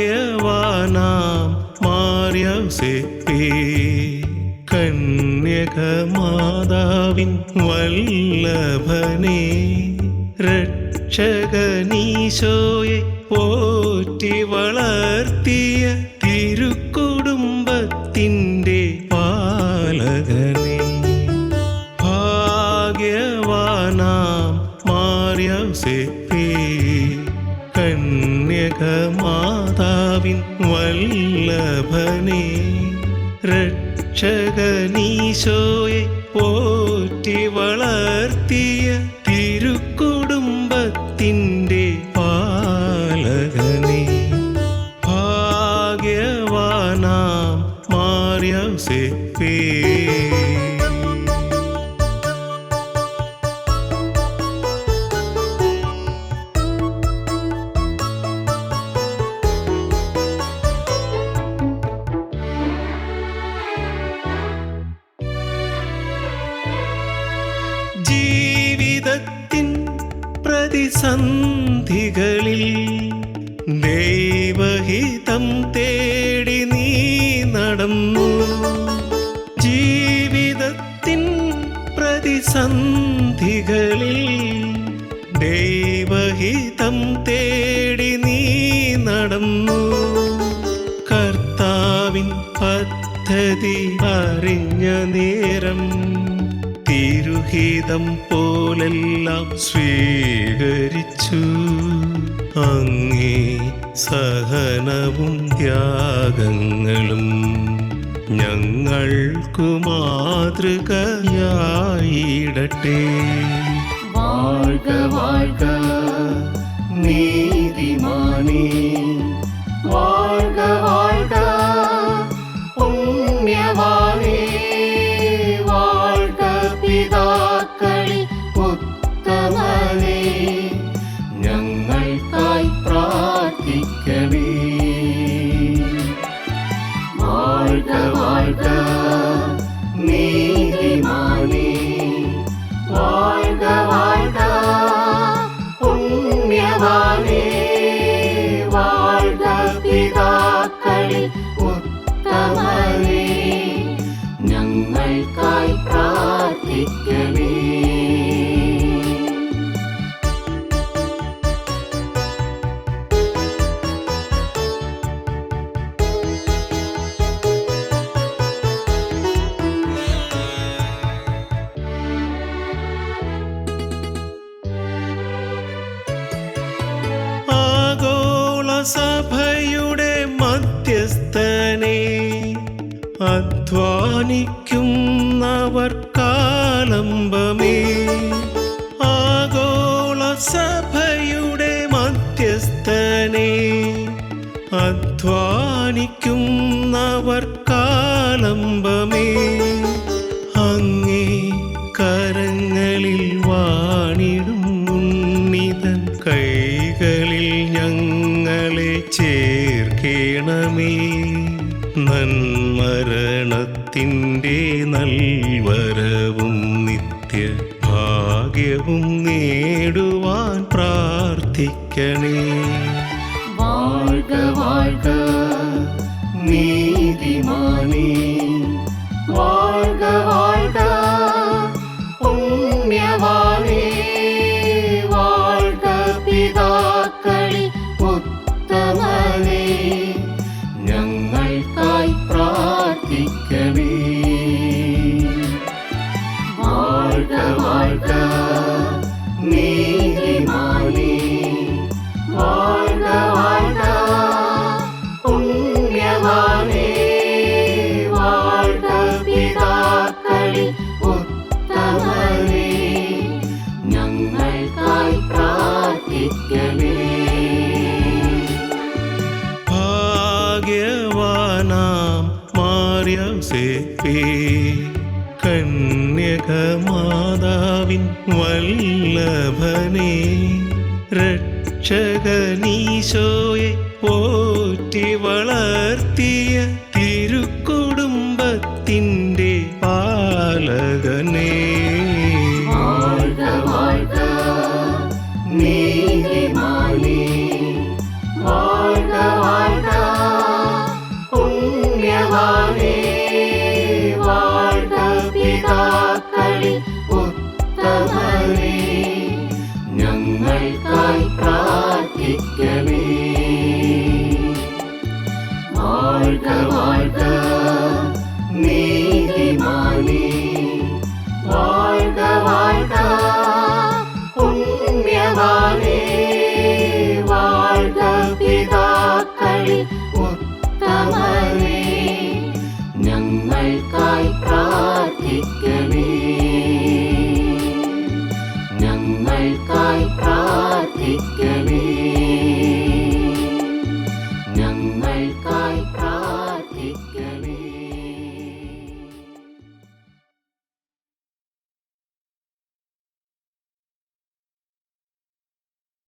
ഭാഗ്യവാനാം മാര്യസെപ്പേ കന്യകമാതാവിൻ വല്ലഭനെ രക്ഷകനീശോയെ പോറ്റി വളർത്തിയ കന്യകമാതാവിൻ വല്ലഭനെ രക്ഷകനീശോയെ പോറ്റി വളർത്തിയ പ്രതിസന്ധികളിൽ ദൈവഹിതം തേടി നീ നടന്നു. ജീവിതത്തിൻ പ്രതിസന്ധികളിൽ ദൈവഹിതം തേടി നീ നടന്നു. കർത്താവിൻ പദ്ധതി അറിഞ്ഞ നേരം തിരുഹിതം പോലെല്ലാം സ്വീകരിച്ചു. അങ്ങേ സഹനവും ത്യാഗങ്ങളും ഞങ്ങൾക്കു മാതൃകയായിടട്ടെ. വാഴ്ക വാഴ്ക നീതിമാനേ വാഴ്ക വാഴ്ക പ്രാർത്ഥിക്കണേ ആഗോള സഭയുടെ മധ്യസ്ഥനെ അധ്വാനിക്കുന്നവർക്കാലംബമേ. ആഗോള സഭയുടെ മധ്യസ്ഥനെ. അധ്വാനിക്കുന്നവർക്കാലംബമേ. അങ്ങേ കരങ്ങളിൽ വാണിടും ഉണ്ണിതൻ കൈകളിൽ ഞങ്ങളെ ചേർക്കേണമേ. മരണത്തിന്റെ നൽവരവും നിത്യ ഭാഗ്യവും നേടുവാൻ പ്രാർത്ഥിക്കണേ. വാഴ്ക വാഴ്ക നീ മാര്യസേപ്പേ കന്യകമാതാവിൻ വല്ലഭനെ രക്ഷകനീശോയെ പോറ്റി വളർത്തിയ ഞങ്ങൾക്കായി പ്രാർത്ഥിക്കണേ. വാഴ്ക വാഴ്ക നീതിമാനേ. വാഴ്ക വാഴ്ക പുണ്യവാനേ വാഴ്ക പിതാക്കളിൽ ഉത്തമനേ ഞങ്ങൾക്കായി പ്രാർത്ഥിക്കണേ പ്രാർത്ഥിക്കണേ ഞങ്ങൾക്കായി